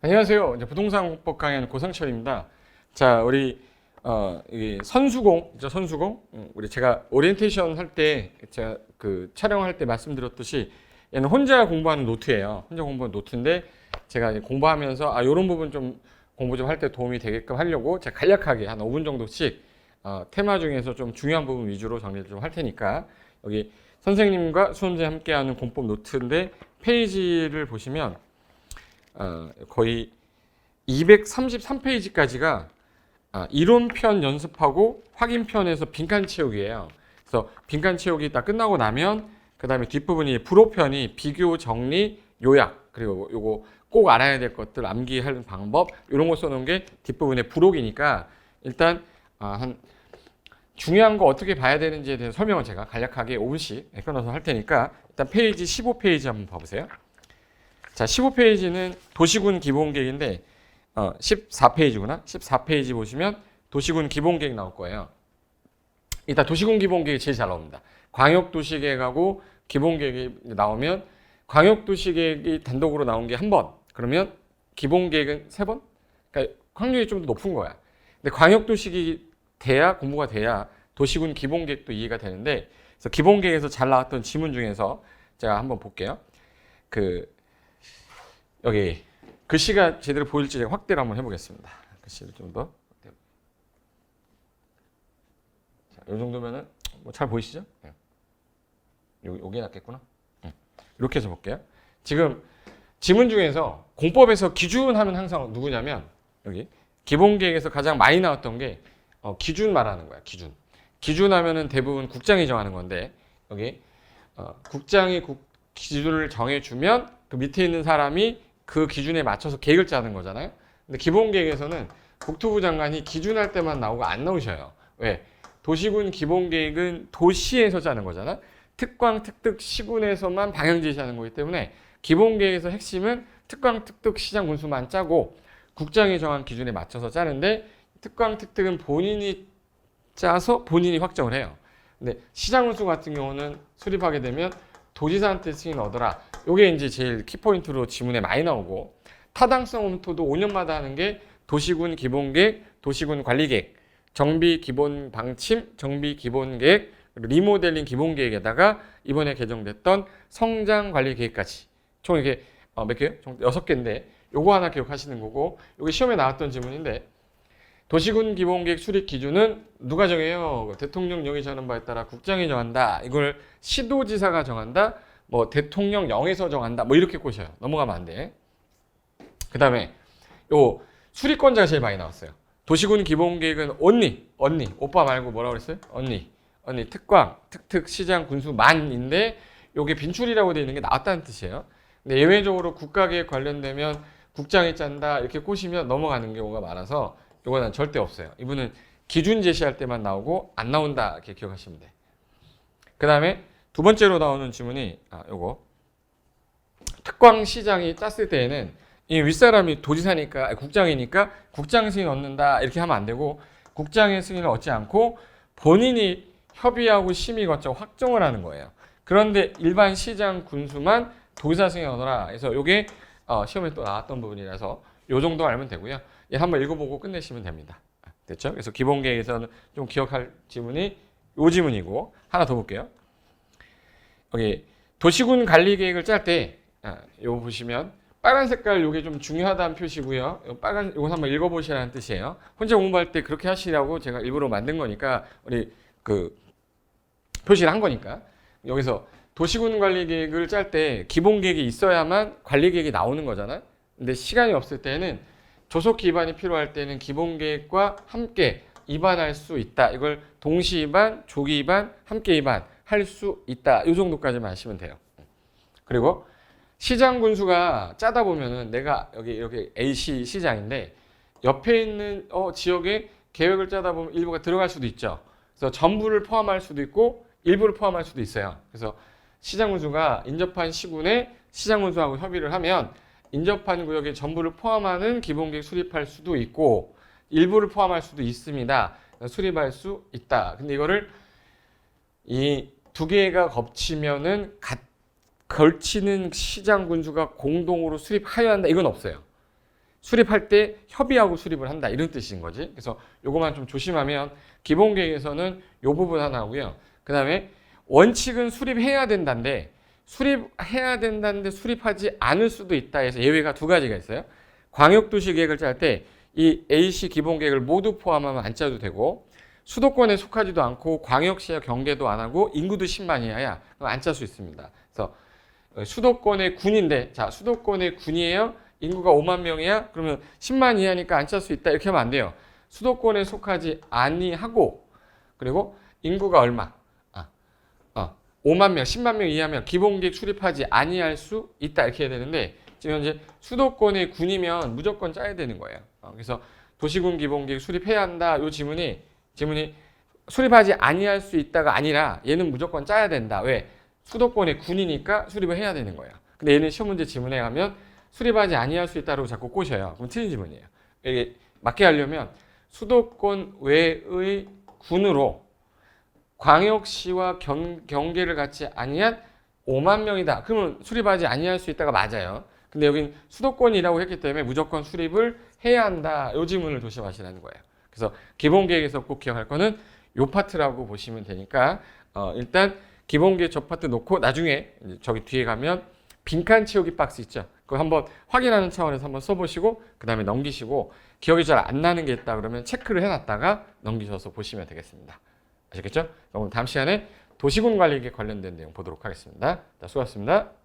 안녕하세요. 이제 부동산 공법 강의하는 고상철입니다. 자, 우리 어, 이 선수공, 저 선수공, 음, 우리 제가 오리엔테이션 할 때 제가 그 촬영할 때 말씀드렸듯이 얘는 혼자 공부하는 노트예요. 혼자 공부하는 노트인데 제가 이제 공부하면서 아 이런 부분 좀 공부 좀 할 때 도움이 되게끔 하려고 제가 간략하게 한 5분 정도씩 어, 테마 중에서 좀 중요한 부분 위주로 정리를 좀 할 테니까 여기 선생님과 수험생이 함께하는 공법 노트인데 페이지를 보시면 어, 거의 233페이지까지가 아, 이론편 연습하고 확인편에서 빈칸 채우기예요. 그래서 빈칸 채우기 다 끝나고 나면 그 다음에 뒷부분이 불호편이 비교 정리 요약 그리고 요거 꼭 알아야 될 것들 암기하는 방법 이런 거 써놓은 게 뒷부분의 부록이니까 일단 아, 한 중요한 거 어떻게 봐야 되는지에 대한 설명을 제가 간략하게 5분씩 끊어서 할 테니까 일단 페이지 15페이지 한번 봐보세요. 자, 15페이지는 도시군 기본 계획인데 어, 14페이지구나. 14페이지 보시면 도시군 기본 계획 나올 거예요. 일단 도시군 기본 계획이 제일 잘 나옵니다. 광역 도시 계획하고 기본 계획이 나오면 광역 도시 계획이 단독으로 나온 게 한 번. 그러면 기본 계획은 세 번? 그러니까 확률이 좀 더 높은 거야. 근데 광역 도시계획이 돼야 공부가 돼야 도시군 기본 계획도 이해가 되는데 그래서 기본 계획에서 잘 나왔던 지문 중에서 제가 한번 볼게요. 그 여기 글씨가 제대로 보일지 제가 확대를 한번 해보겠습니다. 글씨를 좀 더. 자, 이 정도면은 뭐 잘 보이시죠? 예. 요 요게 낫겠구나. 예. 이렇게 해서 볼게요. 지금 지문 중에서 공법에서 기준하면 항상 누구냐면 여기 기본 계획에서 가장 많이 나왔던 게 어, 기준 말하는 거야. 기준. 기준하면은 대부분 국장이 정하는 건데 여기 어, 국장이 국, 기준을 정해주면 그 밑에 있는 사람이 그 기준에 맞춰서 계획을 짜는 거잖아요. 근데 기본 계획에서는 국토부 장관이 기준할 때만 나오고 안 나오셔요. 왜? 도시군 기본 계획은 도시에서 짜는 거잖아. 특광 특특 시군에서만 방향 제시하는 거기 때문에 기본 계획에서 핵심은 특광 특특 시장 군수만 짜고 국장이 정한 기준에 맞춰서 짜는데 특광 특특은 본인이 짜서 본인이 확정을 해요. 근데 시장 군수 같은 경우는 수립하게 되면 도지사한테 승인 얻어라. 요게 이제 제일 키포인트로 지문에 많이 나오고 타당성 검토도 5년마다 하는 게 도시군 기본계획, 도시군 관리계획, 정비 기본 방침, 정비 기본 계획, 리모델링 기본 계획에다가 이번에 개정됐던 성장 관리 계획까지 총 이게 어, 몇 개요? 총 여섯 개인데 요거 하나 기억하시는 거고 요게 시험에 나왔던 지문인데 도시군 기본계획 수립 기준은 누가 정해요? 대통령령이 정하는 바에 따라 국장이 정한다. 이걸 시도지사가 정한다. 뭐 대통령령에서 정한다. 뭐 이렇게 꼬셔요. 넘어가면 안 돼. 그 다음에 요 수립권자가 제일 많이 나왔어요. 도시군 기본계획은 언니, 언니, 오빠 말고 뭐라고 그랬어요? 언니, 언니 특광, 특특, 시장, 군수, 만인데 요게 빈출이라고 되어 있는 게 나왔다는 뜻이에요. 근데 예외적으로 국가계획 관련되면 국장이 짠다 이렇게 꼬시면 넘어가는 경우가 많아서 요거는 절대 없어요. 이분은 기준 제시할 때만 나오고 안 나온다 이렇게 기억하시면 돼. 그 다음에 두 번째로 나오는 지문이 아 요거 특광 시장이 짰을 때에는 이 윗사람이 도지사니까 아니, 국장이니까 국장 승인 얻는다 이렇게 하면 안 되고 국장의 승인을 얻지 않고 본인이 협의하고 심의 거쳐 확정을 하는 거예요. 그런데 일반 시장 군수만 도지사 승인 얻어라. 그래서 요게 어, 시험에 또 나왔던 부분이라서 요 정도 알면 되고요. 얘 한번 읽어보고 끝내시면 됩니다. 됐죠? 그래서 기본 계획에서는 좀 기억할 지문이 요 지문이고 하나 더 볼게요. 여기 도시군 관리 계획을 짤때 아, 요 보시면 빨간 색깔 요게 좀 중요하다는 표시고요. 요 빨간 요거 한번 읽어보시라는 뜻이에요. 혼자 공부할 때 그렇게 하시라고 제가 일부러 만든 거니까 우리 그 표시를 한 거니까 여기서 도시군 관리 계획을 짤 때 기본 계획이 있어야만 관리 계획이 나오는 거잖아요. 근데 시간이 없을 때는 조속히 입안이 필요할 때는 기본 계획과 함께 입안할 수 있다. 이걸 동시 입안, 조기 입안, 함께 입안 할 수 있다. 이 정도까지만 아시면 돼요. 그리고 시장 군수가 짜다 보면은 내가 여기 이렇게 A시 시장인데 옆에 있는 어, 지역에 계획을 짜다 보면 일부가 들어갈 수도 있죠. 그래서 전부를 포함할 수도 있고 일부를 포함할 수도 있어요. 그래서 시장 군수가 인접한 시군에 시장 군수하고 협의를 하면 인접한 구역의 전부를 포함하는 기본계획 수립할 수도 있고 일부를 포함할 수도 있습니다. 수립할 수 있다. 근데 이거를 이 두 개가 겹치면은 같 걸치는 시장 군수가 공동으로 수립하여야 한다. 이건 없어요. 수립할 때 협의하고 수립을 한다 이런 뜻인 거지. 그래서 요거만 좀 조심하면 기본 계획에서는 요 부분 하나고요. 그다음에 원칙은 수립해야 된다인데 수립해야 된다는데 수립하지 않을 수도 있다 해서 예외가 두 가지가 있어요. 광역도시 계획을 짤 때 이 AC 기본 계획을 모두 포함하면 안 짜도 되고 수도권에 속하지도 않고 광역시야 경계도 안 하고 인구도 10만 이하야 안 짤 수 있습니다. 그래서 어, 수도권의 군인데 자 수도권의 군이에요. 인구가 5만 명이야. 그러면 10만 이하니까 안 짤 수 있다 이렇게 하면 안 돼요. 수도권에 속하지 아니하고 그리고 인구가 얼마? 아, 어, 5만 명, 10만 명 이하면 기본계획 수립하지 아니할 수 있다 이렇게 해야 되는데 지금 현재 수도권의 군이면 무조건 짜야 되는 거예요. 어, 그래서 도시군 기본계획 수립해야 한다. 요 지문이 지문이 수립하지 아니할 수 있다가 아니라 얘는 무조건 짜야 된다. 왜? 수도권의 군이니까 수립을 해야 되는 거예요. 근데 얘는 시험 문제 지문에 가면 수립하지 아니할 수 있다고 자꾸 꼬셔요. 그럼 틀린 지문이에요. 이게 맞게 하려면 수도권 외의 군으로 광역시와 경, 경계를 갖지 아니한 5만 명이다. 그러면 수립하지 아니할 수 있다가 맞아요. 근데 여긴 수도권이라고 했기 때문에 무조건 수립을 해야 한다. 요 지문을 조심하시라는 거예요. 그래서 기본 계획에서 꼭 기억할 거는 요 파트라고 보시면 되니까 어, 일단 기본 계획 저 파트 놓고 나중에 저기 뒤에 가면 빈칸 채우기 박스 있죠. 그거 한번 확인하는 차원에서 한번 써보시고 그 다음에 넘기시고 기억이 잘 안 나는 게 있다 그러면 체크를 해놨다가 넘기셔서 보시면 되겠습니다. 아시겠죠? 그럼 다음 시간에 도시군 관리에 관련된 내용 보도록 하겠습니다. 자, 수고하셨습니다.